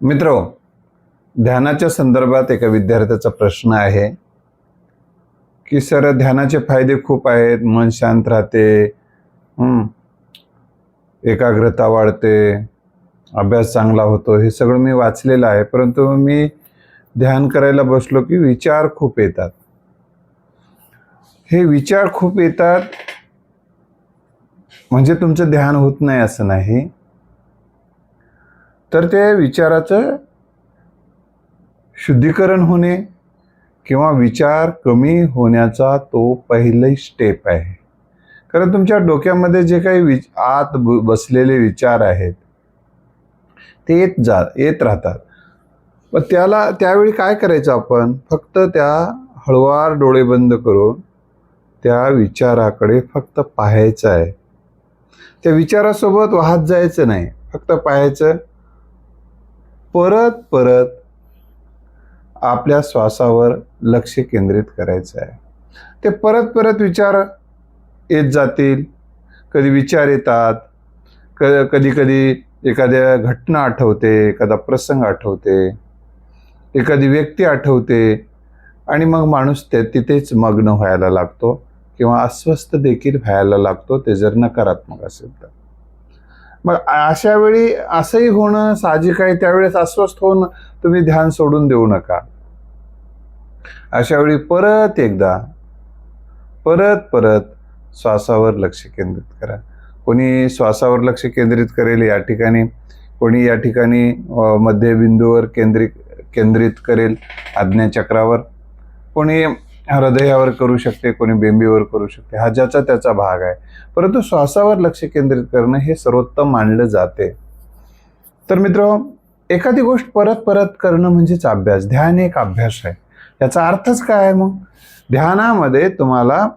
मित्र ध्यानाच्या संदर्भात एका विद्यार्थ्याचा प्रश्न आहे की सर ध्यानाचे फायदे खूप आहेत. मन शांत राहते. एकाग्रता वाढते. अभ्यास चांगला होतो. हे सगळं मी वाचलेलं आहे. परंतु मी ध्यान करायला बसलो की विचार खूप येतात. हे विचार खूप येतात. म्हणजे तुमचं ध्यान होत नाही असं नाही. तर त्या विचाराचं शुद्धीकरण होणे किंवा विचार कमी होण्याचा तो पहिली स्टेप आहे. कारण तुमच्या डोक्यामध्ये जे काही विच आत ब- बसलेले विचार आहेत ते येत जा येत राहतात. पण त्याला त्यावेळी काय करायचं आपण? फक्त त्या हळुवार डोळे बंद करून त्या विचाराकडे फक्त पाहायचं आहे. त्या विचारासोबत वाहत जायचं नाही. फक्त पाहायचं परत परत आपल्या श्वासावर लक्ष केंद्रित करायचं आहे. ते परत परत विचार येत जातील. कधी विचार येतात. क कधी कधी एखाद्या घटना आठवते एखादा प्रसंग आठवते एखादी व्यक्ती आठवते आणि मग माणूस ते तिथेच मग्न व्हायला लागतो किंवा अस्वस्थ देखील व्हायला लागतो ते जर नकारात्मक असेल तर. मग अशा वेळी असंही होणं साहजिक आहे. त्यावेळेस अस्वस्थ होऊन तुम्ही ध्यान सोडून देऊ नका. अशा वेळी परत एकदा परत परत श्वासावर लक्ष केंद्रित करा. कोणी श्वासावर लक्ष केंद्रित करेल या ठिकाणी कोणी या ठिकाणी मध्यबिंदूवर केंद्रित केंद्रित करेल आज्ञाचक्रावर. कोणी हृदयावर करू शकते कोणी बेंबीवर करू शकते. हा ज्याचा त्याचा भाग आहे. परंतु श्वासावर लक्ष केंद्रित करणं हे सर्वोत्तम मानलं जाते. तर मित्र एखादी गोष्ट परत परत करणं म्हणजेच अभ्यास. ध्यान एक अभ्यास आहे. याचा अर्थच काय आहे मग? ध्यानामध्ये तुम्हाला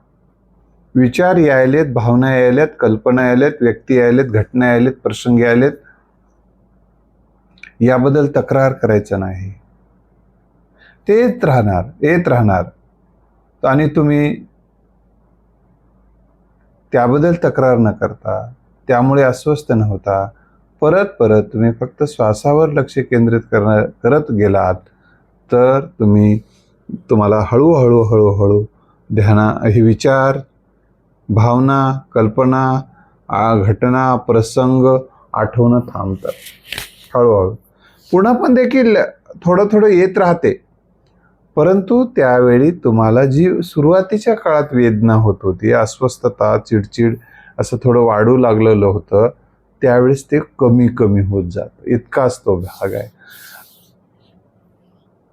विचार यायलेत भावना यायल्यात कल्पना यायलेत व्यक्ती यायलेत घटना यायलेत प्रसंग यायलेत. याबद्दल तक्रार करायचं नाही. तेच राहणार येत राहणार. आणि तुम्ही त्याबद्दल तक्रार न करता त्यामुळे अस्वस्थ न होता परत परत तुम्ही फक्त श्वासावर लक्ष केंद्रित करणार करत गेलात तर तुम्ही तुम्हाला हळूहळू हळूहळू ध्याना हे विचार भावना कल्पना घटना प्रसंग आठवणं थांबतात. हळूहळू. पुन्हा पण देखील थोडं थोडं येत राहते. परंतु त्यावेळी तुम्हाला जी सुरुवातीच्या काळात वेदना होत होती अस्वस्थता चिडचिड असं थोडं वाढू लागलेलं होतं त्यावेळेस ते कमी कमी होत जातं. इतकाच तो भाग आहे.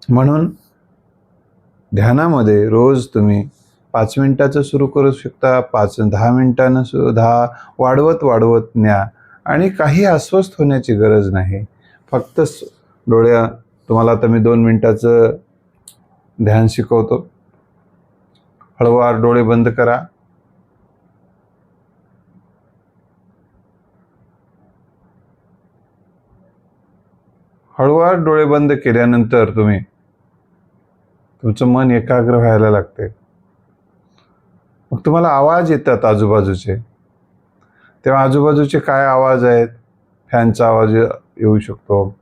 म्हणून ध्यानामध्ये रोज तुम्ही पाच मिनिटाचं सुरू करू शकता पाच दहा मिनिटानं सु दहा वाढवत वाढवत न्या. आणि काही अस्वस्थ होण्याची गरज नाही. फक्त डोळ्या तुम्हाला आता मी दोन मिनिटाचं ध्यान शिकवतो. हळूवार डोळे बंद करा. हळूवार डोळे बंद केल्यानंतर तुम्ही तुमचं मन एकाग्र व्हायला लागते. मग तुम्हाला आवाज येतात आजूबाजूचे. तेव्हा आजूबाजूचे काय आवाज आहेत? फॅनचा आवाज येऊ शकतो.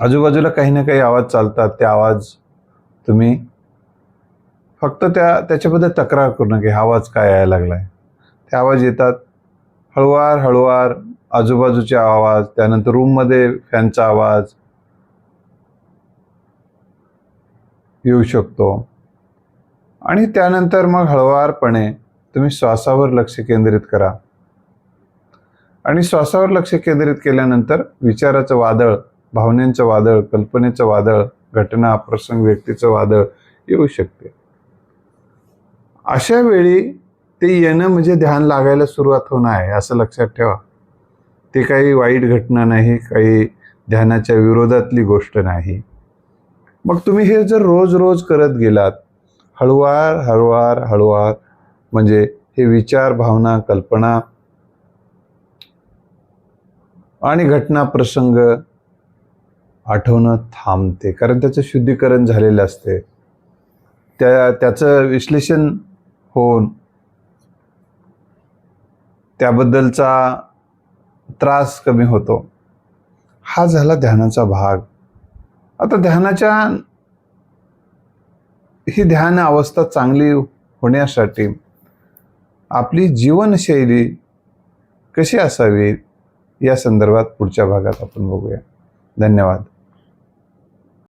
आजूबाजूला काही ना काही आवाज चालतात. ते आवाज तुम्ही फक्त त्या त्याच्याबद्दल तक्रार करू नका. हा आवाज काय यायला लागलाय? ते आवाज येतात. हळुवार हळूवार आजूबाजूचे आवाज त्यानंतर रूममध्ये फॅनचा आवाज येऊ शकतो. आणि त्यानंतर मग हळुवारपणे तुम्ही श्वासावर लक्ष केंद्रित करा. आणि श्वासावर लक्ष केंद्रित केल्यानंतर विचाराचं वादळ भावनेचं वादळ कल्पनेचं वादळ घटना प्रसंग व्यक्तीचं वादळ येऊ शकते. अशा वेळी ते येणं म्हणजे ध्यान लागायला सुरुवात होणं आहे असं लक्षात ठेवा. ते काही वाईट घटना नाही काही ध्यानाच्या विरोधातली गोष्ट नाही. मग तुम्ही हे जर रोज रोज करत गेलात हळुवार हळुवार हळुवार म्हणजे हे विचार भावना कल्पना आणि घटना प्रसंग आठवणं थांबते. कारण त्याचं शुद्धीकरण झालेलं असते. त्या त्याचं विश्लेषण होऊन त्याबद्दलचा त्रास कमी होतो. हा झाला ध्यानाचा भाग. आता ध्यानाच्या ही ध्यान अवस्था चांगली होण्यासाठी आपली जीवनशैली कशी असावी या संदर्भात पुढच्या भागात आपण बघूया. धन्यवाद.